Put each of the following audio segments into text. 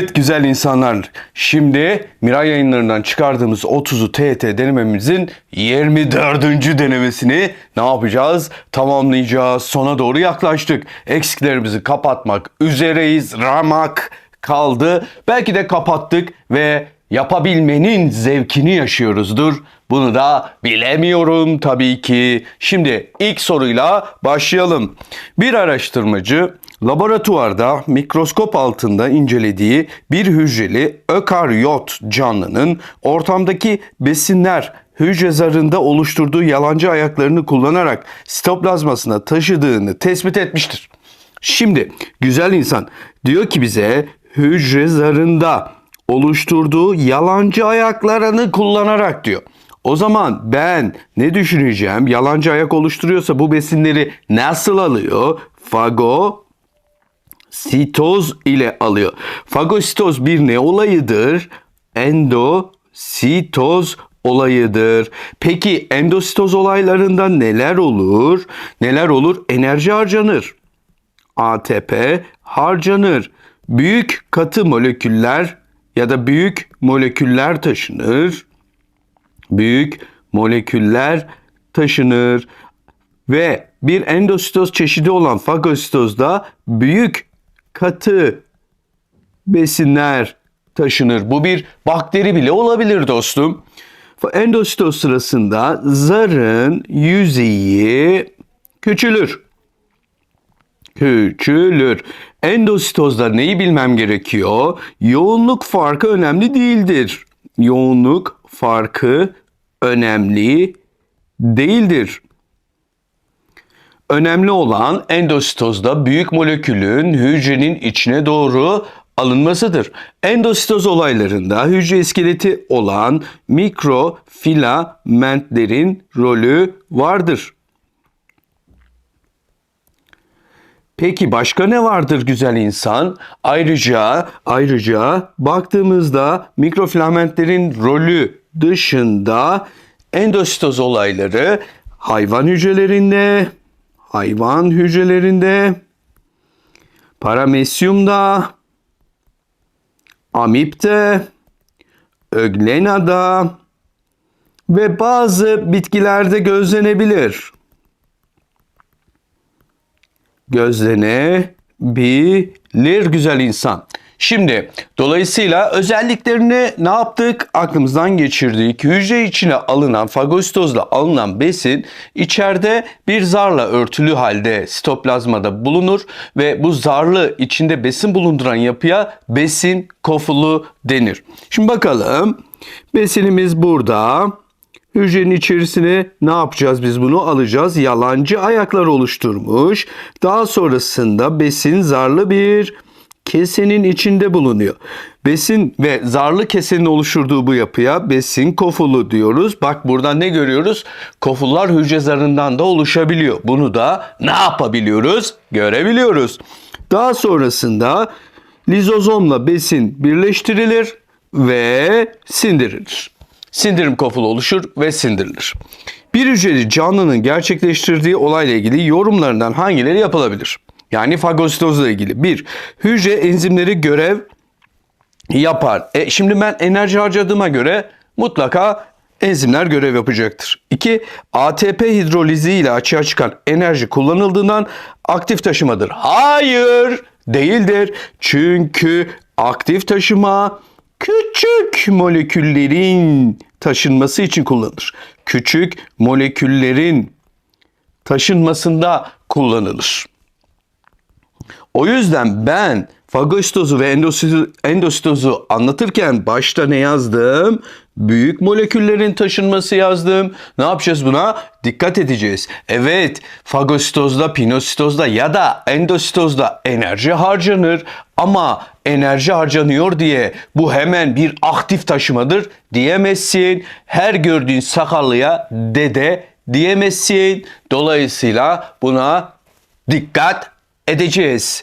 Evet güzel insanlar. Şimdi Miray yayınlarından çıkardığımız 30'u TET denememizin 24. denemesini ne yapacağız? Tamamlayacağız. Sona doğru yaklaştık. Eksiklerimizi kapatmak üzereyiz. Ramak kaldı. Belki de kapattık ve yapabilmenin zevkini yaşıyoruzdur. Bunu da bilemiyorum tabii ki. Şimdi ilk soruyla başlayalım. Bir araştırmacı laboratuvarda mikroskop altında incelediği bir hücreli ökaryot canlının ortamdaki besinler hücre zarında oluşturduğu yalancı ayaklarını kullanarak sitoplazmasına taşıdığını tespit etmiştir. Şimdi güzel insan diyor ki bize hücre zarında oluşturduğu yalancı ayaklarını kullanarak diyor. O zaman ben ne düşüneceğim? Yalancı ayak oluşturuyorsa bu besinleri nasıl alıyor? Fago sitoz ile alıyor. Fagositoz bir ne olayıdır? Endositoz olayıdır. Peki endositoz olaylarında neler olur? Neler olur? Enerji harcanır. ATP harcanır. Büyük katı moleküller ya da büyük moleküller taşınır. Büyük moleküller taşınır ve bir endositoz çeşidi olan fagositozda büyük katı besinler taşınır. Bu bir bakteri bile olabilir dostum. Endositoz sırasında zarın yüzeyi küçülür küçülür. Endositozda neyi bilmem gerekiyor? Yoğunluk farkı önemli değildir. Yoğunluk farkı önemli değildir. Önemli olan endositozda büyük molekülün hücrenin içine doğru alınmasıdır. Endositoz olaylarında hücre iskeleti olan mikrofilamentlerin rolü vardır. Peki başka ne vardır güzel insan? Ayrıca ayrıca baktığımızda mikrofilamentlerin rolü dışında endositoz olayları hayvan hücrelerinde, hayvan hücrelerinde, paramesyumda, amipte, öglenada ve bazı bitkilerde gözlenebilir gözlenebilir güzel insan. Şimdi dolayısıyla özelliklerini ne yaptık? Aklımızdan geçirdik. Hücre içine alınan fagositozla alınan besin içeride bir zarla örtülü halde sitoplazmada bulunur ve bu zarlı içinde besin bulunduran yapıya besin kofulu denir. Şimdi bakalım besinimiz burada. Hücrenin içerisine ne yapacağız biz bunu alacağız. Yalancı ayaklar oluşturmuş. Daha sonrasında besin zarlı bir kesenin içinde bulunuyor. Besin ve zarlı kesenin oluşturduğu bu yapıya besin kofulu diyoruz. Bak burada ne görüyoruz? Kofullar hücre zarından da oluşabiliyor. Bunu da ne yapabiliyoruz? Görebiliyoruz. Daha sonrasında lizozomla besin birleştirilir ve sindirilir sindirim kofulu oluşur ve sindirilir. Bir hücreli canlının gerçekleştirdiği olayla ilgili yorumlarından hangileri yapılabilir? Yani fagositozla ilgili. Bir, hücre enzimleri görev yapar. E, şimdi ben enerji harcadığıma göre mutlaka enzimler görev yapacaktır. 2. ATP hidrolizi ile açığa çıkan enerji kullanıldığından aktif taşımadır. Hayır, değildir. Çünkü aktif taşıma küçük moleküllerin taşınması için kullanılır. Küçük moleküllerin taşınmasında kullanılır. O yüzden ben fagositozu ve endositozu anlatırken başta ne yazdım? Büyük moleküllerin taşınması yazdım. Ne yapacağız buna? Dikkat edeceğiz. Evet, fagositozda, pinositozda ya da endositozda enerji harcanır ama enerji harcanıyor diye bu hemen bir aktif taşımadır diyemezsin. Her gördüğün sakallıya dede diyemezsin. Dolayısıyla buna dikkat edeceğiz.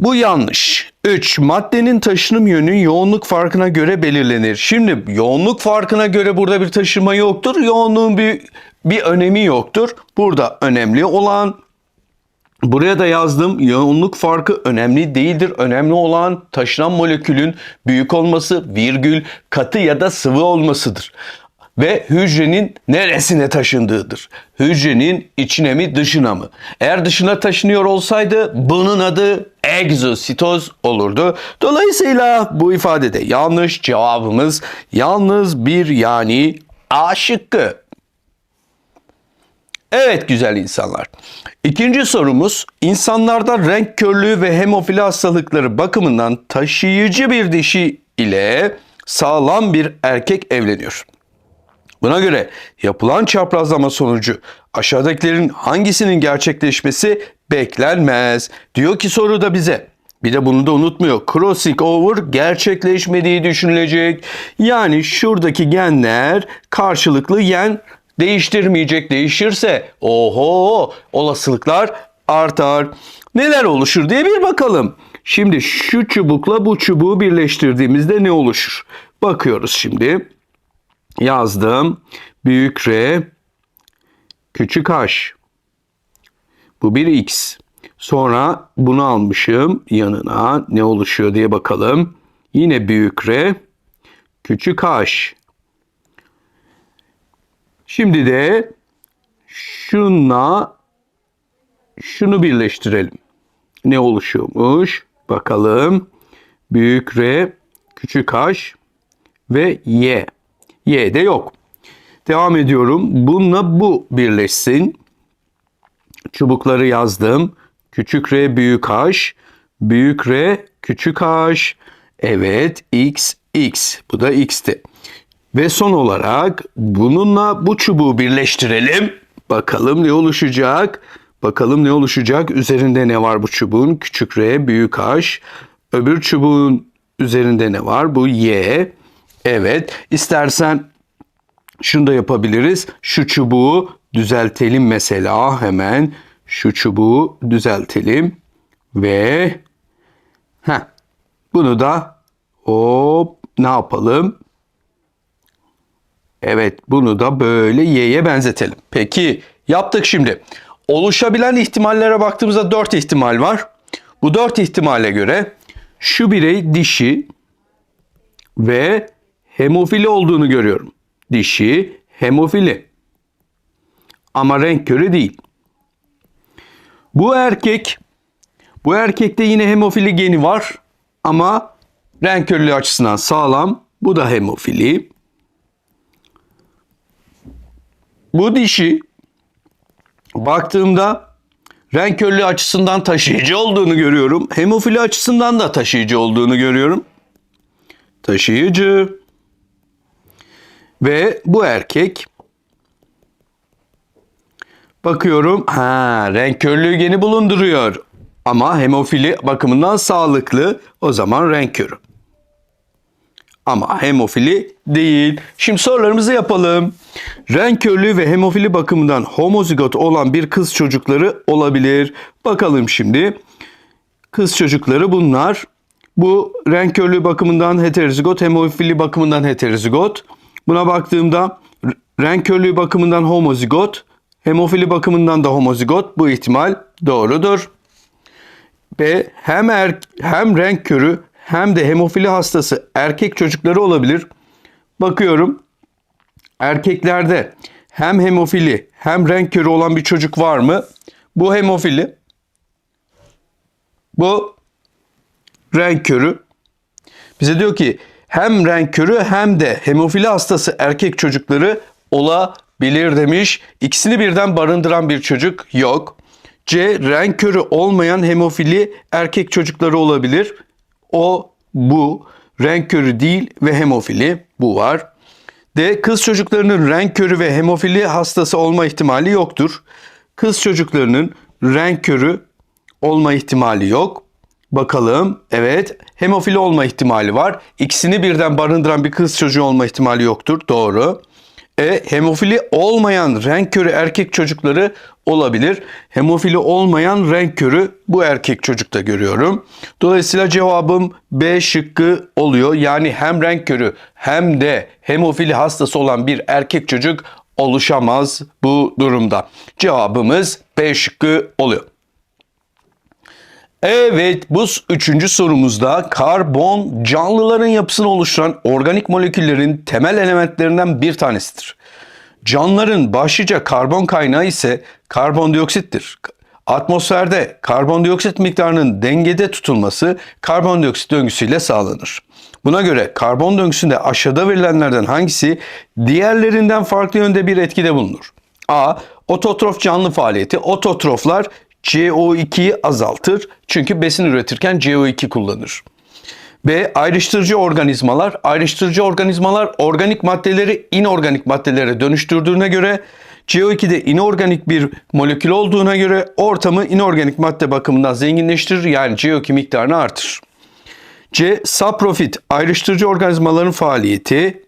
Bu yanlış. 3. Maddenin taşınım yönü yoğunluk farkına göre belirlenir. Şimdi yoğunluk farkına göre burada bir taşıma yoktur. Yoğunluğun bir bir önemi yoktur. Burada önemli olan Buraya da yazdım. Yoğunluk farkı önemli değildir. Önemli olan taşınan molekülün büyük olması, virgül, katı ya da sıvı olmasıdır. Ve hücrenin neresine taşındığıdır. Hücrenin içine mi dışına mı? Eğer dışına taşınıyor olsaydı bunun adı egzositoz olurdu. Dolayısıyla bu ifadede yanlış cevabımız yalnız bir yani A şıkkı. Evet güzel insanlar. İkinci sorumuz insanlarda renk körlüğü ve hemofili hastalıkları bakımından taşıyıcı bir dişi ile sağlam bir erkek evleniyor. Buna göre yapılan çaprazlama sonucu aşağıdakilerin hangisinin gerçekleşmesi beklenmez. Diyor ki soruda bize. Bir de bunu da unutmuyor. Crossing over gerçekleşmediği düşünülecek. Yani şuradaki genler karşılıklı gen değiştirmeyecek. Değişirse oho olasılıklar artar. Neler oluşur diye bir bakalım. Şimdi şu çubukla bu çubuğu birleştirdiğimizde ne oluşur? Bakıyoruz şimdi. Yazdım. Büyük R, küçük H. Bu bir X. Sonra bunu almışım yanına ne oluşuyor diye bakalım. Yine büyük R, küçük H. Şimdi de şunla şunu birleştirelim. Ne oluşuyormuş? Bakalım. Büyük R, küçük H ve Y. Y de yok. Devam ediyorum. Bununla bu birleşsin. Çubukları yazdım. Küçük R büyük H. Büyük R küçük H. Evet X X. Bu da X'ti. Ve son olarak bununla bu çubuğu birleştirelim. Bakalım ne oluşacak? Bakalım ne oluşacak? Üzerinde ne var bu çubuğun? Küçük R, büyük H. Öbür çubuğun üzerinde ne var? Bu Y. Evet. İstersen şunu da yapabiliriz. Şu çubuğu düzeltelim mesela hemen. Şu çubuğu düzeltelim. Ve heh, bunu da hop ne yapalım? Evet bunu da böyle y'ye benzetelim. Peki yaptık şimdi. Oluşabilen ihtimallere baktığımızda 4 ihtimal var. Bu 4 ihtimale göre şu birey dişi ve hemofili olduğunu görüyorum. Dişi hemofili. Ama renk körü değil. Bu erkek bu erkekte yine hemofili geni var ama renk körlüğü açısından sağlam. Bu da hemofili. Bu dişi baktığımda renk körlüğü açısından taşıyıcı olduğunu görüyorum. Hemofili açısından da taşıyıcı olduğunu görüyorum. Taşıyıcı. Ve bu erkek bakıyorum ha renk körlüğü geni bulunduruyor. Ama hemofili bakımından sağlıklı. O zaman renk körü. Ama hemofili değil. Şimdi sorularımızı yapalım. Renk körlüğü ve hemofili bakımından homozigot olan bir kız çocukları olabilir. Bakalım şimdi. Kız çocukları bunlar. Bu renk körlüğü bakımından heterozigot, hemofili bakımından heterozigot. Buna baktığımda renk körlüğü bakımından homozigot, hemofili bakımından da homozigot bu ihtimal doğrudur. Ve hem er, hem renk körü hem de hemofili hastası erkek çocukları olabilir. Bakıyorum erkeklerde hem hemofili hem renk körü olan bir çocuk var mı? Bu hemofili. Bu renk körü. Bize diyor ki hem renk körü hem de hemofili hastası erkek çocukları olabilir demiş. İkisini birden barındıran bir çocuk yok. C. Renk körü olmayan hemofili erkek çocukları olabilir. O, bu. Renk körü değil ve hemofili. Bu var. D. Kız çocuklarının renk körü ve hemofili hastası olma ihtimali yoktur. Kız çocuklarının renk körü olma ihtimali yok. Bakalım. Evet. Hemofili olma ihtimali var. İkisini birden barındıran bir kız çocuğu olma ihtimali yoktur. Doğru. E, hemofili olmayan renk körü erkek çocukları olabilir. Hemofili olmayan renk körü bu erkek çocukta görüyorum. Dolayısıyla cevabım B şıkkı oluyor. Yani hem renk körü hem de hemofili hastası olan bir erkek çocuk oluşamaz bu durumda. Cevabımız B şıkkı oluyor. Evet bu üçüncü sorumuzda karbon canlıların yapısını oluşturan organik moleküllerin temel elementlerinden bir tanesidir. Canlıların başlıca karbon kaynağı ise karbondioksittir. Atmosferde karbondioksit miktarının dengede tutulması karbondioksit döngüsüyle sağlanır. Buna göre karbon döngüsünde aşağıda verilenlerden hangisi diğerlerinden farklı yönde bir etkide bulunur? A. Ototrof canlı faaliyeti. Ototroflar CO2'yi azaltır çünkü besin üretirken CO2 kullanır. B. Ayrıştırıcı organizmalar. Ayrıştırıcı organizmalar organik maddeleri inorganik maddelere dönüştürdüğüne göre CO2'de inorganik bir molekül olduğuna göre ortamı inorganik madde bakımından zenginleştirir yani CO2 miktarını artırır. C. Saprofit ayrıştırıcı organizmaların faaliyeti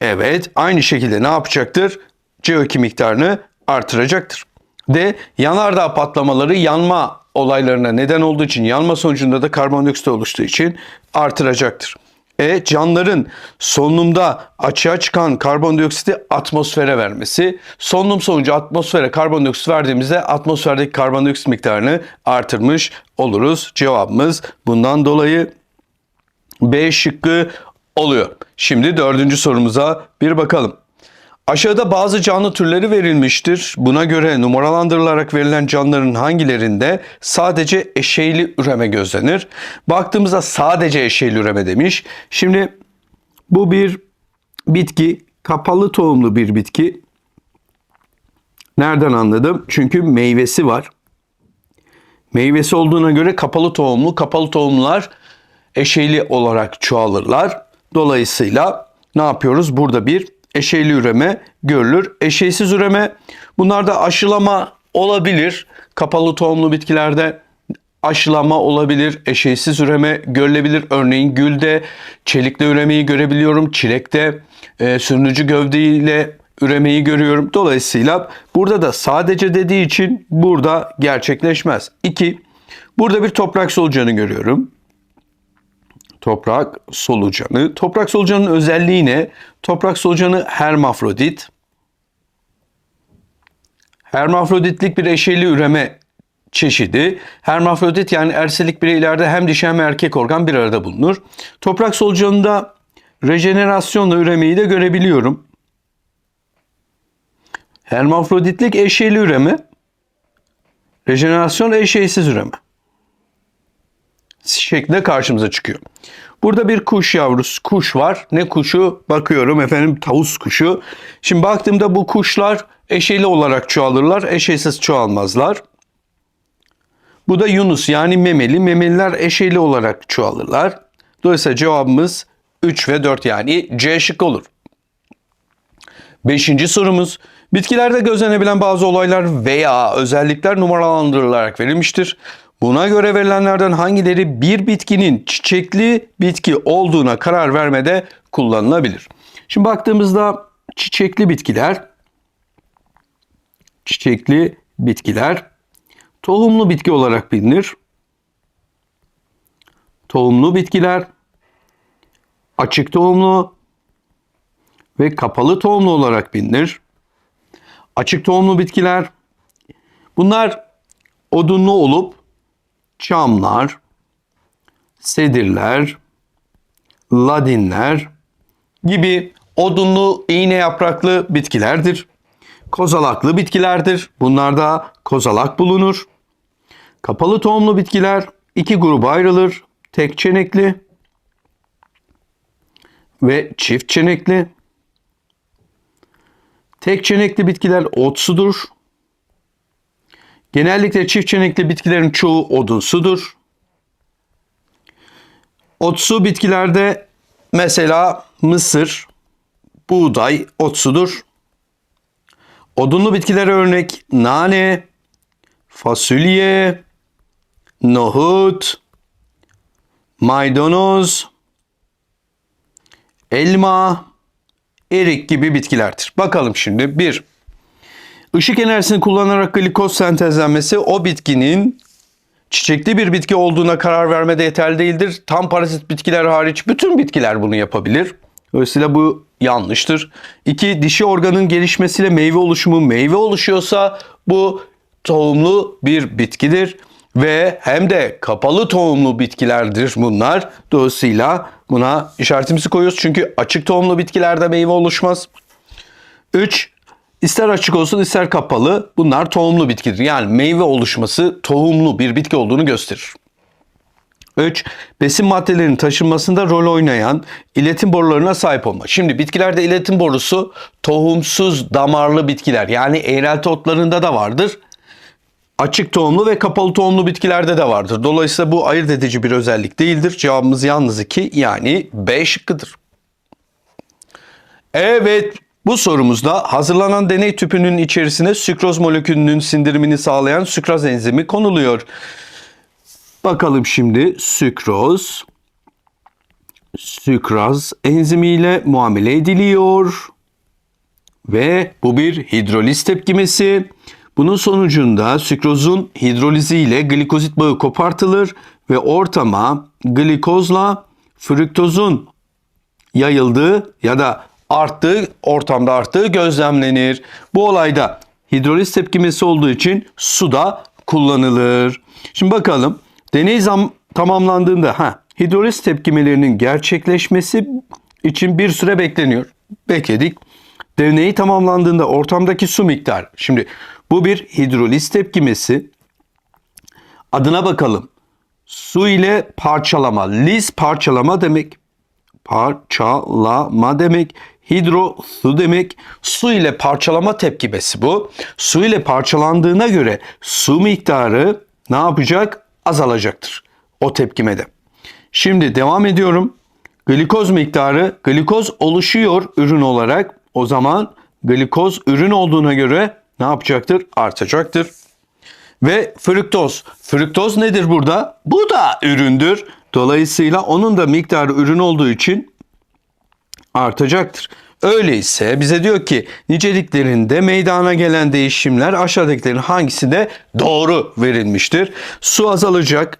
evet aynı şekilde ne yapacaktır? CO2 miktarını artıracaktır. D. Yanardağ patlamaları yanma olaylarına neden olduğu için yanma sonucunda da karbondioksit oluştuğu için artıracaktır. E. Canlıların solunumda açığa çıkan karbondioksiti atmosfere vermesi. Solunum sonucu atmosfere karbondioksit verdiğimizde atmosferdeki karbondioksit miktarını artırmış oluruz. Cevabımız bundan dolayı B şıkkı oluyor. Şimdi dördüncü sorumuza bir bakalım. Aşağıda bazı canlı türleri verilmiştir. Buna göre numaralandırılarak verilen canlıların hangilerinde sadece eşeyli üreme gözlenir? Baktığımızda sadece eşeyli üreme demiş. Şimdi bu bir bitki, kapalı tohumlu bir bitki. Nereden anladım? Çünkü meyvesi var. Meyvesi olduğuna göre kapalı tohumlu, kapalı tohumlar eşeyli olarak çoğalırlar. Dolayısıyla ne yapıyoruz? Burada bir eşeyli üreme görülür. Eşeysiz üreme bunlarda aşılama olabilir. Kapalı tohumlu bitkilerde aşılama olabilir. Eşeysiz üreme görülebilir. Örneğin gülde çelikle üremeyi görebiliyorum. Çilekte e, sürünücü gövdeyle üremeyi görüyorum. Dolayısıyla burada da sadece dediği için burada gerçekleşmez. 2. Burada bir toprak solucanı görüyorum. Toprak solucanı. Toprak solucanının özelliği ne? Toprak solucanı hermafrodit. Hermafroditlik bir eşeyli üreme çeşidi. Hermafrodit yani erselik bireylerde hem dişi hem erkek organ bir arada bulunur. Toprak solucanında rejenerasyonla üremeyi de görebiliyorum. Hermafroditlik eşeyli üreme. Rejenerasyon eşeysiz üreme şeklinde karşımıza çıkıyor. Burada bir kuş yavrusu, kuş var. Ne kuşu? Bakıyorum efendim tavus kuşu. Şimdi baktığımda bu kuşlar eşeli olarak çoğalırlar, eşeğsiz çoğalmazlar. Bu da Yunus yani memeli. Memeliler eşeli olarak çoğalırlar. Dolayısıyla cevabımız 3 ve 4 yani C şık olur. Beşinci sorumuz. Bitkilerde gözlenebilen bazı olaylar veya özellikler numaralandırılarak verilmiştir. Buna göre verilenlerden hangileri bir bitkinin çiçekli bitki olduğuna karar vermede kullanılabilir? Şimdi baktığımızda çiçekli bitkiler, çiçekli bitkiler tohumlu bitki olarak bilinir. Tohumlu bitkiler açık tohumlu ve kapalı tohumlu olarak bilinir. Açık tohumlu bitkiler bunlar odunlu olup çamlar, sedirler, ladinler gibi odunlu iğne yapraklı bitkilerdir. Kozalaklı bitkilerdir. Bunlarda kozalak bulunur. Kapalı tohumlu bitkiler iki gruba ayrılır. Tek çenekli ve çift çenekli. Tek çenekli bitkiler otsudur. Genellikle çift çenekli bitkilerin çoğu odunsudur. Otsu bitkilerde mesela mısır, buğday otsudur. Odunlu bitkilere örnek nane, fasulye, nohut, maydanoz, elma, erik gibi bitkilerdir. Bakalım şimdi bir Işık enerjisini kullanarak glikoz sentezlenmesi o bitkinin çiçekli bir bitki olduğuna karar vermede yeterli değildir. Tam parazit bitkiler hariç bütün bitkiler bunu yapabilir. Dolayısıyla bu yanlıştır. İki, dişi organın gelişmesiyle meyve oluşumu meyve oluşuyorsa bu tohumlu bir bitkidir. ve hem de kapalı tohumlu bitkilerdir bunlar. Dolayısıyla buna işaretimizi koyuyoruz çünkü açık tohumlu bitkilerde meyve oluşmaz. 3. İster açık olsun ister kapalı bunlar tohumlu bitkidir. Yani meyve oluşması tohumlu bir bitki olduğunu gösterir. 3. Besin maddelerinin taşınmasında rol oynayan iletim borularına sahip olma. Şimdi bitkilerde iletim borusu tohumsuz damarlı bitkiler yani eğrelti otlarında da vardır. Açık tohumlu ve kapalı tohumlu bitkilerde de vardır. Dolayısıyla bu ayırt edici bir özellik değildir. Cevabımız yalnız 2 yani B şıkkıdır. Evet bu sorumuzda hazırlanan deney tüpünün içerisine sükroz molekülünün sindirimini sağlayan sükraz enzimi konuluyor. Bakalım şimdi sükroz sükraz enzimiyle muamele ediliyor ve bu bir hidroliz tepkimesi. Bunun sonucunda sükrozun hidroliziyle glikozit bağı kopartılır ve ortama glikozla fruktozun yayıldığı ya da arttığı, ortamda arttığı gözlemlenir. Bu olayda hidroliz tepkimesi olduğu için su da kullanılır. Şimdi bakalım deney zam tamamlandığında ha hidroliz tepkimelerinin gerçekleşmesi için bir süre bekleniyor. Bekledik. Deney tamamlandığında ortamdaki su miktarı. Şimdi bu bir hidroliz tepkimesi. Adına bakalım. Su ile parçalama. Liz parçalama demek. Parçalama demek. Hidro su demek. Su ile parçalama tepkimesi bu. Su ile parçalandığına göre su miktarı ne yapacak? Azalacaktır o tepkimede. Şimdi devam ediyorum. Glikoz miktarı, glikoz oluşuyor ürün olarak. O zaman glikoz ürün olduğuna göre ne yapacaktır? Artacaktır. Ve fruktoz. Fruktoz nedir burada? Bu da üründür. Dolayısıyla onun da miktarı ürün olduğu için artacaktır. Öyleyse bize diyor ki niceliklerinde meydana gelen değişimler aşağıdakilerin hangisinde doğru verilmiştir? Su azalacak.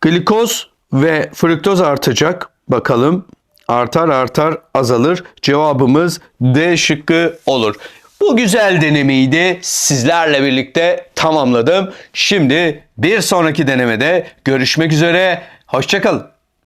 Glikoz ve fruktoz artacak. Bakalım artar artar azalır. Cevabımız D şıkkı olur. Bu güzel denemeyi de sizlerle birlikte tamamladım. Şimdi bir sonraki denemede görüşmek üzere. Hoşçakalın.